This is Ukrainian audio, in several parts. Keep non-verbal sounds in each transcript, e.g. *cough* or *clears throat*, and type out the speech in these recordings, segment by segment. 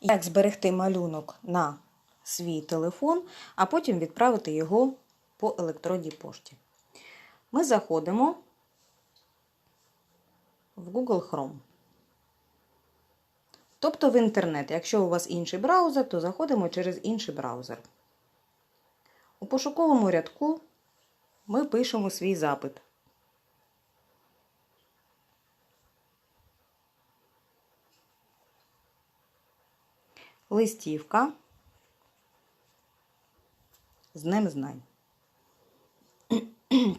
як зберегти малюнок на свій телефон, а потім відправити його по електронній пошті. Ми заходимо в Google Chrome. Тобто в інтернет. Якщо у вас інший браузер, то заходимо через інший браузер. У пошуковому рядку ми пишемо свій запит. Листівка з Днем знань. *clears throat*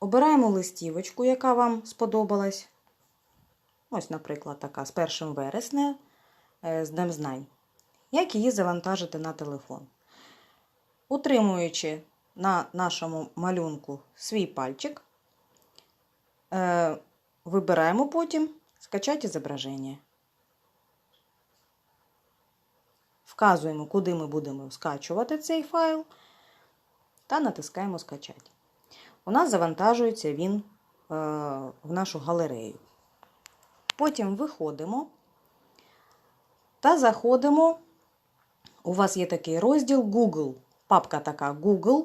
Обираємо листівочку, яка вам сподобалась. Ось, наприклад, така з 1 вересня е, з Днем знань. Як її завантажити на телефон? Утримуючи на нашому малюнку свій пальчик, е, вибираємо потім скачати зображення. Вказуємо, куди ми будемо скачувати цей файл, та натискаємо Скачати. У нас завантажується він е, в нашу галерею. Потім виходимо та заходимо. У вас є такий розділ Google. Папка така Google,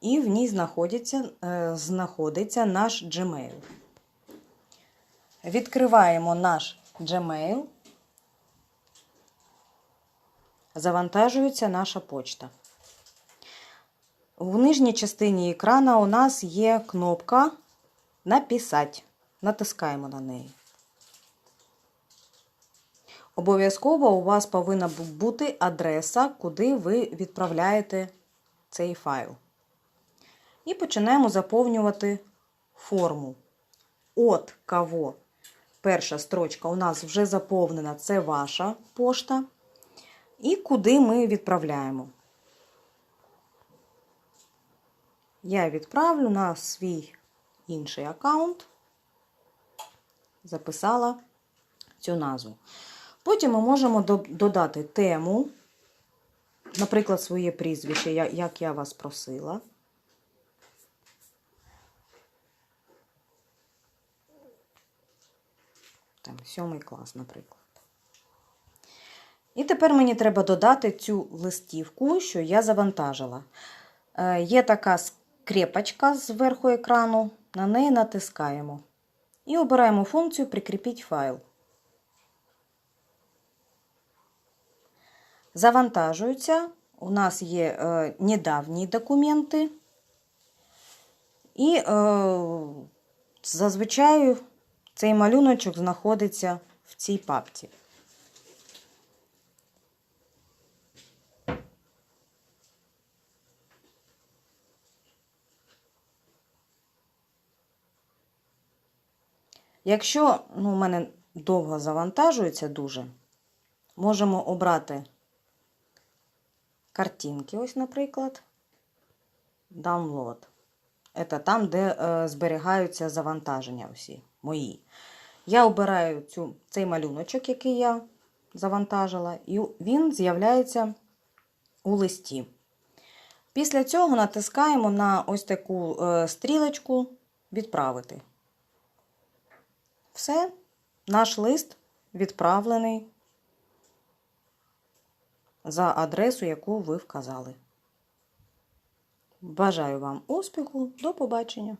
і в ній знаходиться, е, знаходиться наш Gmail. Відкриваємо наш Gmail. Завантажується наша почта. В нижній частині екрана у нас є кнопка Написати. Натискаємо на неї. Обов'язково у вас повинна бути адреса, куди ви відправляєте цей файл. І починаємо заповнювати форму. От кого перша строчка у нас вже заповнена, це ваша пошта. І куди ми відправляємо. Я відправлю на свій інший аккаунт, записала цю назву. Потім ми можемо додати тему, наприклад, своє прізвище, як я вас просила. Там, сьомий клас, наприклад. І тепер мені треба додати цю листівку, що я завантажила. Е, Є така скрепочка зверху екрану, на неї натискаємо. І обираємо функцію Прикріпіть файл. Завантажуються. У нас є е, недавні документи. І е, зазвичай цей малюночок знаходиться в цій папці. Якщо ну, у мене довго завантажується дуже, можемо обрати картинки, ось, наприклад, download. Це там, де е, зберігаються завантаження усі мої. Я обираю цю, цей малюночок, який я завантажила, і він з'являється у листі. Після цього натискаємо на ось таку е, стрілочку Відправити. Все, наш лист відправлений за адресу, яку ви вказали. Бажаю вам успіху, до побачення!